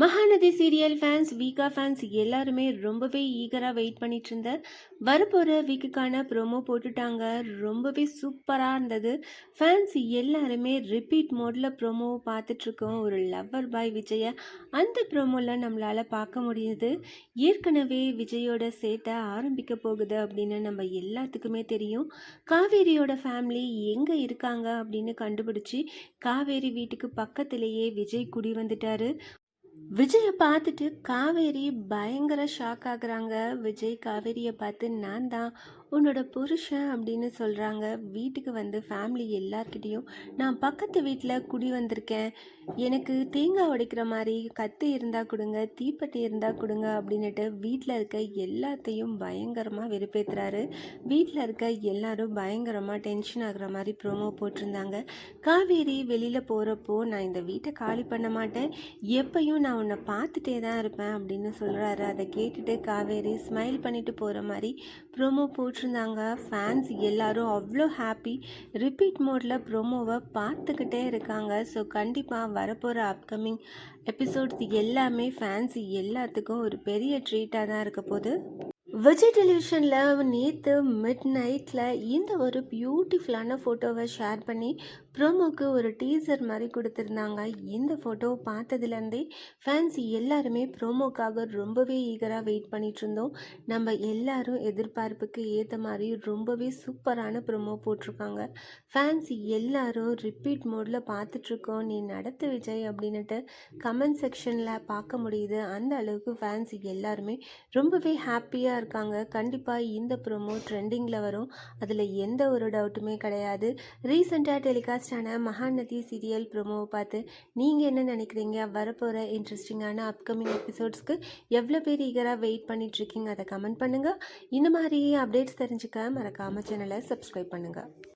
Mahanadi serial fans வீக்கா fans எல்லாருமே ரொம்பவே ஈகராக வெயிட் பண்ணிட்டு இருந்த வரப்போகிற வீக்குக்கான ப்ரோமோ போட்டுட்டாங்க. ரொம்பவே சூப்பராக இருந்தது. ஃபேன்ஸ் எல்லாருமே ரிப்பீட் மோடில் ப்ரோமோவை பார்த்துட்ருக்கோம் ஒரு லவ்வர் பாய் விஜயை. அந்த ப்ரோமோவில் நம்மளால் பார்க்க முடியுது. ஏற்கனவே விஜயோட சேட்டை ஆரம்பிக்க போகுது அப்படின்னு நம்ம எல்லாத்துக்குமே தெரியும். காவேரியோட ஃபேமிலி எங்கே இருக்காங்க அப்படின்னு கண்டுபிடிச்சி காவேரி வீட்டுக்கு பக்கத்திலேயே விஜய் குடி வந்துட்டார். விஜயை பார்த்துட்டு காவேரி பயங்கர ஷாக் ஆகுறாங்க. விஜய் காவேரியை பார்த்து நான் தான் உன்னோட புருஷன் அப்படின்னு சொல்கிறாங்க வீட்டுக்கு வந்து ஃபேமிலி எல்லார்கிட்டேயும் நான் பக்கத்து வீட்டில் குடி வந்திருக்கேன். எனக்கு தேங்காய் உடைக்கிற மாதிரி கத்தி இருந்தால் கொடுங்க தீப்பெட்டி இருந்தால் கொடுங்க அப்படின்னுட்டு வீட்டில் இருக்க எல்லாத்தையும் பயங்கரமாக வெறுப்பேற்றுறாரு வீட்டில் இருக்க எல்லாரும் பயங்கரமாக டென்ஷன் ஆகிற மாதிரி ப்ரோமோ போட்டிருந்தாங்க. காவேரி வெளியில் போகிறப்போ நான் இந்த வீட்டை காலி பண்ண மாட்டேன். எப்பையும் நான் உன்னை பார்த்துட்டே தான் இருப்பேன் அப்படின்னு சொல்கிறாரு அதை கேட்டுட்டு காவேரி ஸ்மைல் பண்ணிட்டு போகிற மாதிரி ப்ரோமோ போட்டிருந்தாங்க. ஃபேன்ஸ் எல்லாரும் அவ்வளோ ஹாப்பி ரிப்பீட் மோடில் ப்ரோமோவை பார்த்துக்கிட்டே இருக்காங்க. ஸோ கண்டிப்பாக வரப்போகிற அப்கமிங் எபிசோட்ஸ் எல்லாமே ஃபேன்ஸ் எல்லாத்துக்கும் ஒரு பெரிய ட்ரீட்டாக தான் இருக்க போகுது. விஜய் டெலிவிஷனில் நேற்று மிட் நைட்டில் இந்த ஒரு பியூட்டிஃபுல்லான ஃபோட்டோவை ஷேர் பண்ணி ப்ரோமோக்கு ஒரு டீசர் மாதிரி கொடுத்துருந்தாங்க. இந்த ஃபோட்டோ பார்த்ததுலேருந்தே ஃபேன்ஸ் எல்லாருமே ப்ரோமோக்காக ரொம்பவே ஈகராக வெயிட் பண்ணிகிட்டு இருந்தோம் நம்ம எல்லாரும் எதிர்பார்ப்புக்கு ஏற்ற மாதிரி ரொம்பவே சூப்பரான ப்ரோமோ போட்டிருக்காங்க. ஃபேன்ஸ் எல்லாரும் ரிப்பீட் மோடில் பார்த்துட்ருக்கோம். நீ நடத்து விஜய் அப்படின்னுட்டு கமெண்ட் செக்ஷனில் பார்க்க முடியுது. அந்த அளவுக்கு ஃபேன்ஸ் எல்லாருமே ரொம்பவே ஹாப்பியாக இருக்காங்க. கண்டிப்பாக இந்த ப்ரோமோ ட்ரெண்டிங்கில் வரும். அதில் எந்த ஒரு டவுட்டுமே கிடையாது. ரீசெண்டாக டெலிகாஸ்ட் ஆன மகாநதி சீரியல் ப்ரோமோவை பார்த்து நீங்கள் என்ன நினைக்கிறீங்க? வரப்போகிற இன்ட்ரெஸ்டிங்கான அப்கமிங் எபிசோட்ஸ்க்கு எவ்வளோ பேர் ஈகராக வெயிட் பண்ணிகிட்ருக்கீங்க அதை கமெண்ட் பண்ணுங்கள் இந்த மாதிரி அப்டேட்ஸ் தெரிஞ்சுக்க மறக்காமல் சேனலை சப்ஸ்கிரைப் பண்ணுங்கள்